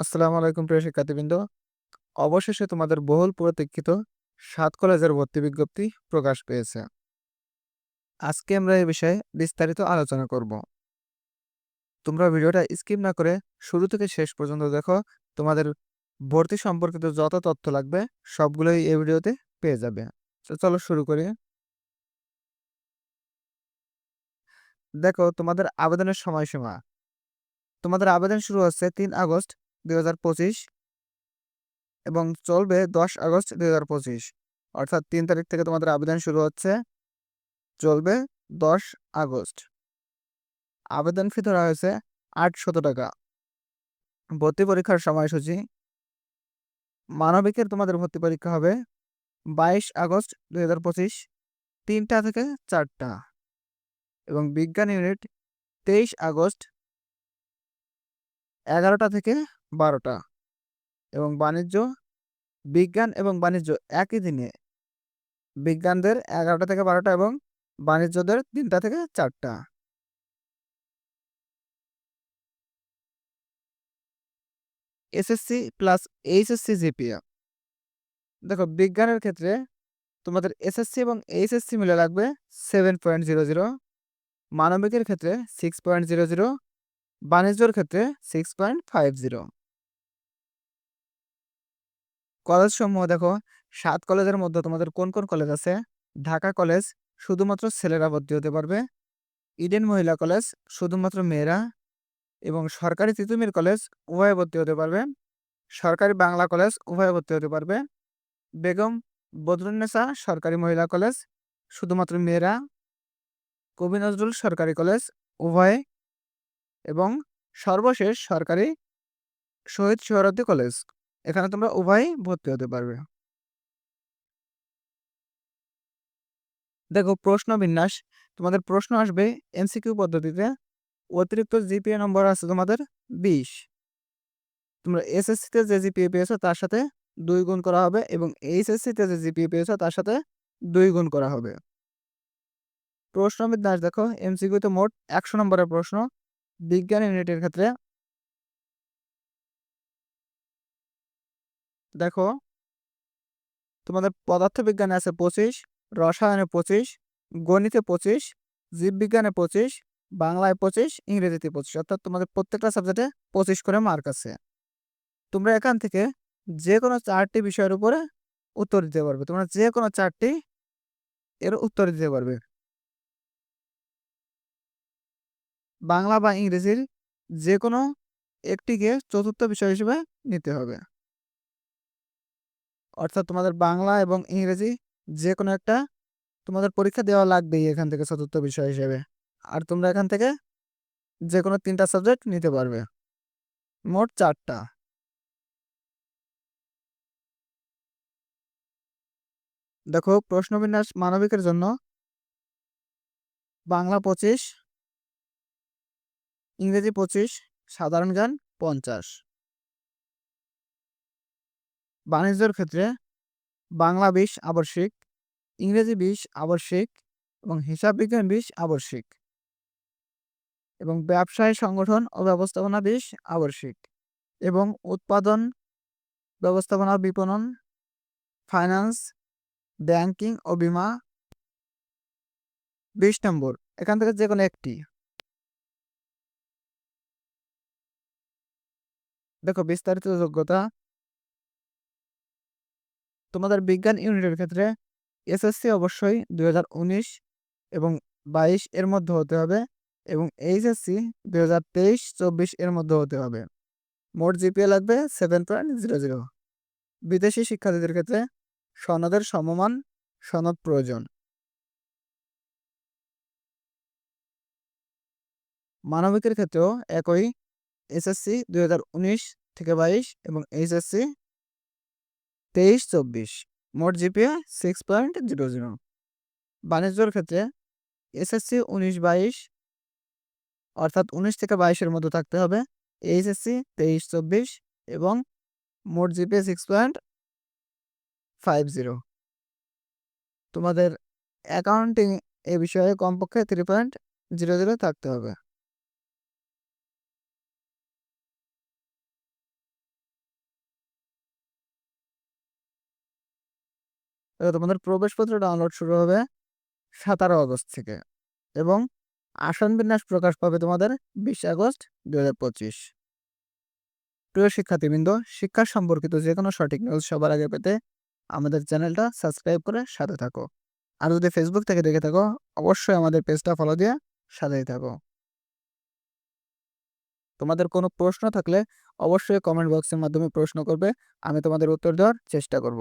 আসসালামু আলাইকুম প্রিয় শিক্ষার্থীবৃন্দ। অবশেষে তোমাদের বহুল প্রতীক্ষিত সাত কলেজের ভর্তি বিজ্ঞপ্তি প্রকাশ পেয়েছে। আজকে আমরা এ বিষয়ে বিস্তারিত আলোচনা করব। তোমরা ভিডিওটা স্কিপ না করে শুরু থেকে শেষ পর্যন্ত দেখো। তোমাদের ভর্তি সম্পর্কিত যত তথ্য লাগবে সবগুলোই এই ভিডিওতে পেয়ে যাবে। তো চলো শুরু করি। দেখো, তোমাদের আবেদনের সময়সীমা। তোমাদের আবেদন শুরু হচ্ছে তিন আগস্ট দুই হাজার পঁচিশ এবং চলবে দশ আগস্ট দুই হাজার পঁচিশ। অর্থাৎ তিন তারিখ থেকে তোমাদের আবেদন শুরু হচ্ছে। চলবে দশ আগস্ট। আবেদন ফি ধরা হয়েছে আটশত টাকা। ভর্তি পরীক্ষার সময়সূচি। মানবিকের তোমাদের ভর্তি পরীক্ষা হবে বাইশ আগস্ট দুই হাজার পঁচিশ তিনটা থেকে চারটা এবং বিজ্ঞান ইউনিট তেইশ আগস্ট এগারোটা থেকে বারোটা এবং বাণিজ্য, বিজ্ঞান এবং বাণিজ্য একই দিনে। বিজ্ঞানদের এগারোটা থেকে বারোটা এবং বাণিজ্যদের তিনটা থেকে চারটা এসএসসি প্লাস এইচএসসি জিপিএ। দেখো, বিজ্ঞানের ক্ষেত্রে তোমাদের এসএসসি এবং এইচএসসি মিলে লাগবে সেভেন পয়েন্ট জিরো জিরো। মানবিকের ক্ষেত্রে সিক্স পয়েন্ট জিরো জিরো। বাণিজ্যর ক্ষেত্রে six point five zero. College সমূহ দেখো, সাত কলেজের মধ্যে তোমাদের কোন কোন কলেজ আছে? ঢাকা কলেজ শুধুমাত্র ছেলেরা ভর্তি হতে পারবে। ইডেন মহিলা কলেজ শুধুমাত্র মেয়েরা এবং সরকারি তিতুমির কলেজ উভয়ে ভর্তি হতে পারবে। সরকারি বাংলা কলেজ উভয়ে ভর্তি হতে পারবে। বেগম বদরুন্নেসা সরকারি মহিলা কলেজ শুধুমাত্র মেয়েরা। কবি নজরুল সরকারি কলেজ উভয়ে এবং সর্বশেষ সরকারি শহীদ সোহরাওয়ার্দী কলেজ। এখানে তোমরা উভয়ই ভর্তি হতে পারবে। দেখো, প্রশ্ন বিন্যাস। তোমাদের প্রশ্ন আসবে এমসিকিউ পদ্ধতিতে। অতিরিক্ত জিপিএ নম্বর আছে তোমাদের বিশ। তোমরা এসএসসিতে যে জিপিএ পেয়েছ তার সাথে দুই গুণ করা হবে এবং এইচএসসিতে যে জিপিএ পেয়েছ তার সাথে দুই গুণ করা হবে। প্রশ্ন বিন্যাস, দেখো, এমসিকিউতে মোট একশো নম্বরের প্রশ্ন। বিজ্ঞান ইউনিটের ক্ষেত্রে দেখো, তোমাদের পদার্থবিজ্ঞানে আছে পঁচিশ, রসায়নে পঁচিশ, গণিতে পঁচিশ, জীববিজ্ঞানে পঁচিশ, বাংলায় পঁচিশ, ইংরেজিতে পঁচিশ। অর্থাৎ তোমাদের প্রত্যেকটা সাবজেক্টে পঁচিশ করে মার্ক আছে। তোমরা এখান থেকে যে কোনো চারটি বিষয়ের উপরে উত্তর দিতে পারবে। তোমরা যে কোনো চারটি এর উত্তর দিতে পারবে। বাংলা বা ইংরেজির যে কোনো একটিকে চতুর্থ বিষয় হিসেবে নিতে হবে। অর্থাৎ তোমাদের বাংলা এবং ইংরেজি যে কোনো একটা তোমাদের পরীক্ষা দেওয়া লাগবেই এখান থেকে চতুর্থ বিষয় হিসেবে। আর তোমরা এখান থেকে যে কোনো তিনটা সাবজেক্ট নিতে পারবে। মোট চারটা। দেখো, প্রশ্নবিন্যাস মানবিকের জন্য বাংলা পঁচিশ, ইংরেজি পঁচিশ, সাধারণ জ্ঞান পঞ্চাশ। বাণিজ্যের ক্ষেত্রে বাংলা বিশ আবশ্যিক, ইংরেজি বিশ আবশ্যিক এবং হিসাব বিজ্ঞান বিশ আবশ্যিক। এবং ব্যবসায় সংগঠন ও ব্যবস্থাপনা বিশ আবশ্যিক এবং উৎপাদন, ব্যবস্থাপনা বিপণন, ফাইন্যান্স, ব্যাংকিং ও বিমা বিশ নম্বর, এখান থেকে যে কোনো একটি। দেখো বিস্তারিত যোগ্যতা তোমাদের বিজ্ঞান ইউনিটের ক্ষেত্রে এসএসসি অবশ্যই দু হাজার উনিশ এবং বাইশ এর মধ্যে হতে হবে এবং এইচএসসি দুই হাজার তেইশ, চব্বিশ এর মধ্যে হতে হবে। মোট জিপিএ লাগবে সেভেন পয়েন্ট জিরো জিরো বিদেশি শিক্ষার্থীদের ক্ষেত্রে সনদের সমমান, সনদ প্রয়োজন। মানবিকের ক্ষেত্রেও একই এসএসসি দুই হাজার উনিশ থেকে বাইশ এবং এইচএসসি তেইশ চব্বিশ মোট GPA six point zero zero বাণিজ্যর ক্ষেত্রে এসএসসি উনিশ বাইশ অর্থাৎ উনিশ থেকে বাইশের মধ্যে থাকতে হবে। এইচএসসি তেইশ চব্বিশ এবং মোট GPA six point five zero তোমাদের অ্যাকাউন্টিং এ বিষয়ে কমপক্ষে থ্রি পয়েন্ট জিরো জিরো থাকতে হবে। তোমাদের প্রবেশপত্র ডাউনলোড শুরু হবে সতেরো আগস্ট থেকে এবং আসন বিন্যাস প্রকাশ পাবে তোমাদের বিশ আগস্ট দু হাজার পঁচিশ। প্রিয় শিক্ষার্থীবৃন্দ, শিক্ষা সম্পর্কিত যে কোনো সঠিক নিউজ সবার আগে পেতে আমাদের চ্যানেলটা সাবস্ক্রাইব করে সাথে থাকো। আর যদি ফেসবুক থেকে দেখে থাকো, অবশ্যই আমাদের পেজটা ফলো দিয়ে সাথেই থাকো। তোমাদের কোনো প্রশ্ন থাকলে অবশ্যই কমেন্ট বক্সের মাধ্যমে প্রশ্ন করবে, আমি তোমাদের উত্তর দেওয়ার চেষ্টা করব।